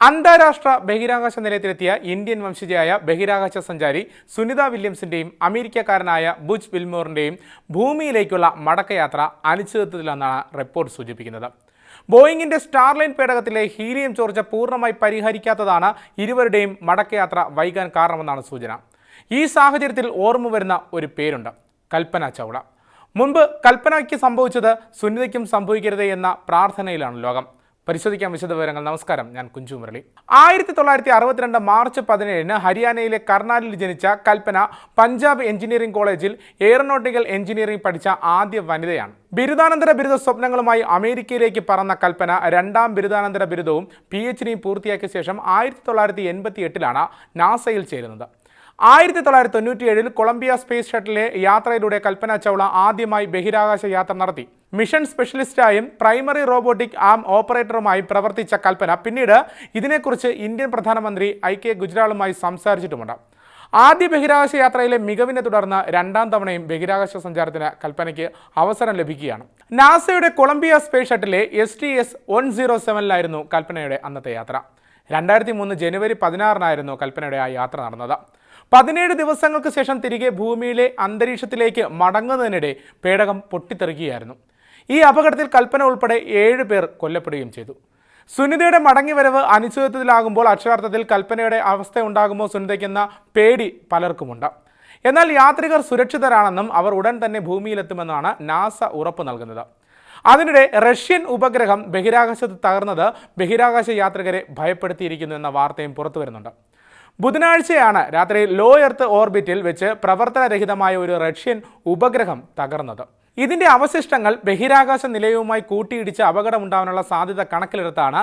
അന്താരാഷ്ട്ര ബഹിരാകാശ നിലയത്തിലെത്തിയ ഇന്ത്യൻ വംശജയായ ബഹിരാകാശ സഞ്ചാരി സുനിത വില്യംസിന്റെയും അമേരിക്കക്കാരനായ ബുജ് വിൽമോറിന്റെയും ഭൂമിയിലേക്കുള്ള മടക്കയാത്ര അനിശ്ചിതത്വത്തിലെന്നാണ് റിപ്പോർട്ട് സൂചിപ്പിക്കുന്നത്. ബോയിങ്ങിന്റെ സ്റ്റാർലൈൻ പേടകത്തിലെ ഹീലിയം ചോർച്ച പൂർണമായി പരിഹരിക്കാത്തതാണ് ഇരുവരുടെയും മടക്കയാത്ര വൈകാൻ കാരണമെന്നാണ് സൂചന. ഈ സാഹചര്യത്തിൽ ഓർമ്മ വരുന്ന ഒരു പേരുണ്ട് കൽപ്പന ചൗള. മുൻപ് കൽപ്പനയ്ക്ക് സംഭവിച്ചത് സുനിതയ്ക്കും സംഭവിക്കരുതേ എന്ന പ്രാർത്ഥനയിലാണ് ലോകം. പരിശോധിക്കാൻ വിശദവിവരങ്ങൾ. നമസ്കാരം ഞാൻ കുഞ്ചു മുരളി. ആയിരത്തി തൊള്ളായിരത്തി അറുപത്തിരണ്ട് മാർച്ച് പതിനേഴിന് ഹരിയാനയിലെ കർണാലിൽ ജനിച്ച കൽപ്പന പഞ്ചാബ് എഞ്ചിനീയറിംഗ് കോളേജിൽ എയറോനോട്ടിക്കൽ എഞ്ചിനീയറിംഗ് പഠിച്ച ആദ്യ വനിതയാണ്. ബിരുദാനന്തര ബിരുദ സ്വപ്നങ്ങളുമായി അമേരിക്കയിലേക്ക് പറന്ന കൽപ്പന രണ്ടാം ബിരുദാനന്തര ബിരുദവും പി എച്ച് ഡിയും പൂർത്തിയാക്കിയ ശേഷം ആയിരത്തി തൊള്ളായിരത്തി എൺപത്തി എട്ടിലാണ് നാസയിൽ ചേരുന്നത്. ആയിരത്തി തൊള്ളായിരത്തി തൊണ്ണൂറ്റിയേഴിൽ കൊളംബിയ സ്പേസ് ഷട്ടിലെ യാത്രയിലൂടെ കൽപ്പന ചൗള ആദ്യമായി ബഹിരാകാശ യാത്ര നടത്തി. മിഷൻ സ്പെഷ്യലിസ്റ്റായും പ്രൈമറി റോബോട്ടിക് ആം ഓപ്പറേറ്ററുമായി പ്രവർത്തിച്ച കൽപ്പന. പിന്നീട് ഇതിനെക്കുറിച്ച് ഇന്ത്യൻ പ്രധാനമന്ത്രി ഐ കെ ഗുജ്റാളുമായി സംസാരിച്ചിട്ടുമുണ്ട്. ആദ്യ ബഹിരാകാശ യാത്രയിലെ മികവിനെ തുടർന്ന് രണ്ടാം തവണയും ബഹിരാകാശ സഞ്ചാരത്തിന് കൽപ്പനയ്ക്ക് അവസരം ലഭിക്കുകയാണ്. നാസയുടെ Columbia space ഷട്ടിലെ S T S one zero സെവനിലായിരുന്നു കൽപ്പനയുടെ അന്നത്തെ യാത്ര. രണ്ടായിരത്തി മൂന്ന് ജനുവരി പതിനാറിനായിരുന്നു കൽപ്പനയുടെ ആ യാത്ര നടന്നത്. പതിനേഴ് ദിവസങ്ങൾക്ക് ശേഷം തിരികെ ഭൂമിയിലെ അന്തരീക്ഷത്തിലേക്ക് മടങ്ങുന്നതിനിടെ പേടകം പൊട്ടിത്തെറിക്കുകയായിരുന്നു. ഈ അപകടത്തിൽ കൽപ്പന ഉൾപ്പെടെ ഏഴ് പേർ കൊല്ലപ്പെടുകയും ചെയ്തു. സുനിതയുടെ മടങ്ങിവരവ് അനിശ്ചിതത്വത്തിലാകുമ്പോൾ അക്ഷരാർത്ഥത്തിൽ കൽപ്പനയുടെ അവസ്ഥ ഉണ്ടാകുമോ സുനിതയ്ക്കെന്ന പേടി പലർക്കുമുണ്ട്. എന്നാൽ യാത്രികർ സുരക്ഷിതരാണെന്നും അവർ ഉടൻ തന്നെ ഭൂമിയിലെത്തുമെന്നാണ് നാസ ഉറപ്പ് നൽകുന്നത്. അതിനിടെ റഷ്യൻ ഉപഗ്രഹം ബഹിരാകാശത്ത് തകർന്നത് ബഹിരാകാശ യാത്രികരെ ഭയപ്പെടുത്തിയിരിക്കുന്നു എന്ന വാർത്തയും പുറത്തു വരുന്നുണ്ട്. ബുധനാഴ്ചയാണ് രാത്രി ലോ എർത്ത് ഓർബിറ്റിൽ വെച്ച് പ്രവർത്തനരഹിതമായ ഒരു റഷ്യൻ ഉപഗ്രഹം തകർന്നത്. ഇതിന്റെ അവശിഷ്ടങ്ങൾ ബഹിരാകാശ നിലയവുമായി കൂട്ടിയിടിച്ച് അപകടമുണ്ടാവാനുള്ള സാധ്യത കണക്കിലെടുത്താണ്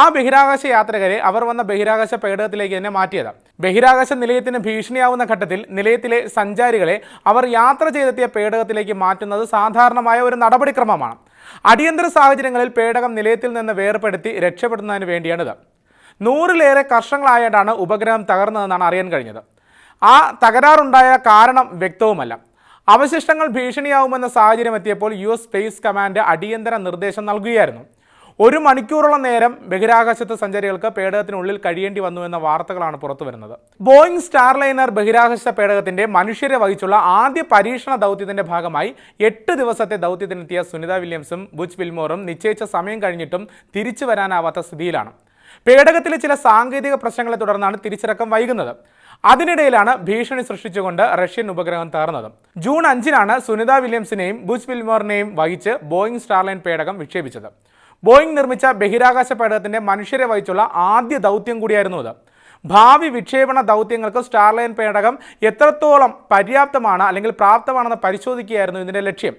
ആ ബഹിരാകാശ യാത്രികരെ അവർ വന്ന ബഹിരാകാശ പേടകത്തിലേക്ക് തന്നെ മാറ്റിയത്. ബഹിരാകാശ നിലയത്തിന് ഭീഷണിയാവുന്ന ഘട്ടത്തിൽ നിലയത്തിലെ സഞ്ചാരികളെ അവർ യാത്ര ചെയ്തെത്തിയ പേടകത്തിലേക്ക് മാറ്റുന്നത് സാധാരണമായ ഒരു നടപടിക്രമമാണ്. അടിയന്തര സാഹചര്യങ്ങളിൽ പേടകം നിലയത്തിൽ നിന്ന് വേർപെടുത്തി രക്ഷപ്പെടുന്നതിന് വേണ്ടിയാണിത്. നൂറിലേറെ കർഷങ്ങളായിട്ടാണ് ഉപഗ്രഹം തകർന്നതെന്നാണ് അറിയാൻ കഴിഞ്ഞത്. ആ തകരാറുണ്ടായ കാരണം വ്യക്തവുമല്ല. അവശിഷ്ടങ്ങൾ ഭീഷണിയാവുമെന്ന സാഹചര്യം എത്തിയപ്പോൾ യു എസ് സ്പേസ് കമാൻഡ് അടിയന്തര നിർദ്ദേശം നൽകുകയായിരുന്നു. ഒരു മണിക്കൂറോളം നേരം ബഹിരാകാശത്ത് സഞ്ചാരികൾക്ക് പേടകത്തിനുള്ളിൽ കഴിയേണ്ടി വന്നു എന്ന വാർത്തകളാണ് പുറത്തു വരുന്നത്. ബോയിങ് സ്റ്റാർലൈനർ ബഹിരാകാശ പേടകത്തിന്റെ മനുഷ്യരെ വഹിച്ചുള്ള ആദ്യ പരീക്ഷണ ദൗത്യത്തിന്റെ ഭാഗമായി എട്ട് ദിവസത്തെ ദൗത്യത്തിനെത്തിയ സുനിത വില്യംസും ബുച്ച് വിൽമോറും നിശ്ചയിച്ച സമയം കഴിഞ്ഞിട്ടും തിരിച്ചു വരാനാവാത്ത സ്ഥിതിയിലാണ്. പേടകത്തിലെ ചില സാങ്കേതിക പ്രശ്നങ്ങളെ തുടർന്നാണ് തിരിച്ചിറക്കം വൈകുന്നത്. അതിനിടയിലാണ് ഭീഷണി സൃഷ്ടിച്ചുകൊണ്ട് റഷ്യൻ ഉപഗ്രഹം തകർന്നത്. ജൂൺ അഞ്ചിനാണ് സുനിത വില്യംസിനെയും ബുജ് വിൽമോറിനെയും വഹിച്ച് ബോയിങ് സ്റ്റാർലൈൻ പേടകം വിക്ഷേപിച്ചത്. ബോയിങ് നിർമ്മിച്ച ബഹിരാകാശ പേടകത്തിന്റെ മനുഷ്യരെ വഹിച്ചുള്ള ആദ്യ ദൗത്യം കൂടിയായിരുന്നു അത് ഭാവി വിക്ഷേപണ ദൗത്യങ്ങൾക്ക് സ്റ്റാർലൈൻ പേടകം എത്രത്തോളം പര്യാപ്തമാണ് അല്ലെങ്കിൽ പ്രാപ്തമാണെന്ന് പരിശോധിക്കുകയായിരുന്നു ഇതിന്റെ ലക്ഷ്യം.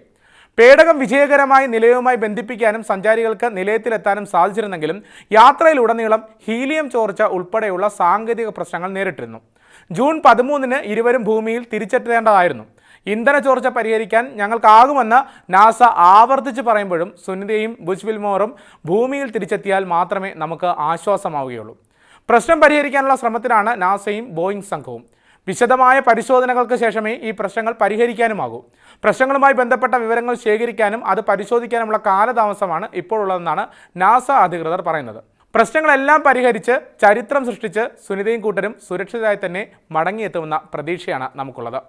പേടകം വിജയകരമായി നിലയവുമായി ബന്ധിപ്പിക്കാനും സഞ്ചാരികൾക്ക് നിലയത്തിലെത്താനും സാധിച്ചിരുന്നെങ്കിലും യാത്രയിലുടനീളം ഹീലിയം ചോർച്ച ഉൾപ്പെടെയുള്ള സാങ്കേതിക പ്രശ്നങ്ങൾ നേരിട്ടിരുന്നു. ജൂൺ പതിമൂന്നിന് ഇരുവരും ഭൂമിയിൽ തിരിച്ചെത്തേണ്ടതായിരുന്നു. ഇന്ധന ചോർച്ച പരിഹരിക്കാൻ ഞങ്ങൾക്കാകുമെന്ന് നാസ ആവർത്തിച്ച് പറയുമ്പോഴും സുനിതയും ബുജ് വിൽമോറും ഭൂമിയിൽ തിരിച്ചെത്തിയാൽ മാത്രമേ നമുക്ക് ആശ്വാസമാവുകയുള്ളൂ. പ്രശ്നം പരിഹരിക്കാനുള്ള ശ്രമത്തിലാണ് നാസയും ബോയിങ് സംഘവും. വിശദമായ പരിശോധനകൾക്ക് ശേഷമേ ഈ പ്രശ്നങ്ങൾ പരിഹരിക്കാനുമാകൂ. പ്രശ്നങ്ങളുമായി ബന്ധപ്പെട്ട വിവരങ്ങൾ ശേഖരിക്കാനും അത് പരിശോധിക്കാനുമുള്ള കാലതാമസമാണ് ഇപ്പോഴുള്ളതെന്നാണ് നാസ അധികൃതർ പറയുന്നത്. പ്രശ്നങ്ങളെല്ലാം പരിഹരിച്ച് ചരിത്രം സൃഷ്ടിച്ച് സുനിതയും കൂട്ടരും സുരക്ഷിതരായി തന്നെ മടങ്ങിയെത്തുമെന്ന പ്രതീക്ഷയാണ് നമുക്കുള്ളത്.